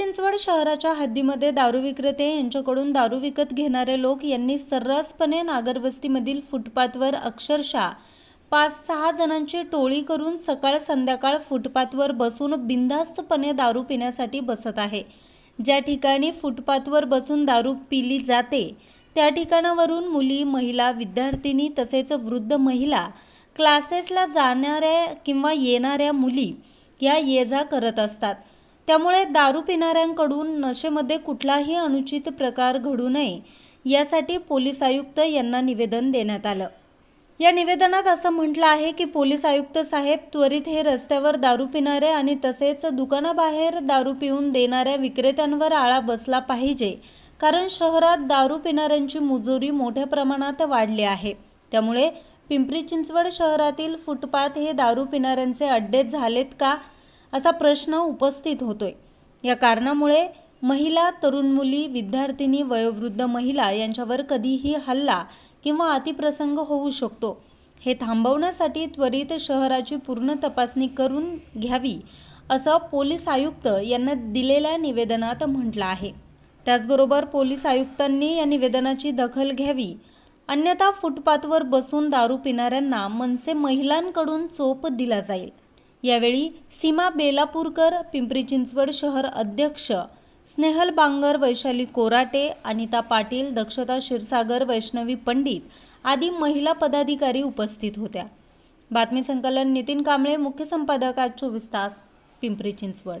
चिंचवड शहराच्या हद्दीमध्ये दारू विक्रेते यांच्याकडून दारू विकत घेणारे लोक यांनी सर्रासपणे नागरवस्तीमधील फुटपाथवर अक्षरशः पाच सहा जणांची टोळी करून सकाळ संध्याकाळ फुटपाथवर बसून बिनधास्तपणे दारू पिण्यासाठी बसत आहे. ज्या ठिकाणी फुटपाथवर बसून दारू पिली जाते त्या ठिकाणावरून मुली महिला विद्यार्थिनी तसेच वृद्ध महिला क्लासेसला जाणाऱ्या किंवा येणाऱ्या मुली या ये जा करत असतात. त्यामुळे दारू पिणाऱ्यांकडून नशेमध्ये कुठलाही अनुचित प्रकार घडू नये यासाठी पोलीस आयुक्त यांना निवेदन देण्यात आलं. या निवेदनात असं म्हटलं आहे की पोलीस आयुक्त साहेब त्वरित हे रस्त्यावर दारू पिणारे आणि तसेच दुकानाबाहेर दारू पिऊन देणाऱ्या विक्रेत्यांवर आळा बसला पाहिजे कारण शहरात दारू पिणाऱ्यांची मुजोरी मोठ्या प्रमाणात वाढली आहे. त्यामुळे पिंपरी चिंचवड शहरातील फुटपाथ हे दारू पिणाऱ्यांचे अड्डे झालेत का? असा प्रश्न उपस्थित होतोय. या कारणामुळे महिला तरुण मुली विद्यार्थिनी वयोवृद्ध महिला यांच्यावर कधीही हल्ला किंवा अतिप्रसंग होऊ शकतो. हे थांबवण्यासाठी त्वरित शहराची पूर्ण तपासणी करून घ्यावी असं पोलीस आयुक्त यांना दिलेल्या निवेदनात म्हटलं आहे. त्याचबरोबर पोलीस आयुक्तांनी या निवेदनाची दखल घ्यावी अन्यथा फुटपाथवर बसून दारू पिणाऱ्यांना मनसे महिलांकडून चोप दिला जाईल. यावेळी सीमा बेलापूरकर पिंपरी चिंचवड शहर अध्यक्ष स्नेहल बांगर वैशाली कोराटे अनिता पाटील दक्षता क्षीरसागर वैष्णवी पंडित आदी महिला पदाधिकारी उपस्थित होत्या. बातमी संकलन नितीन कांबळे मुख्य संपादक आज चोवीस तास पिंपरी चिंचवड.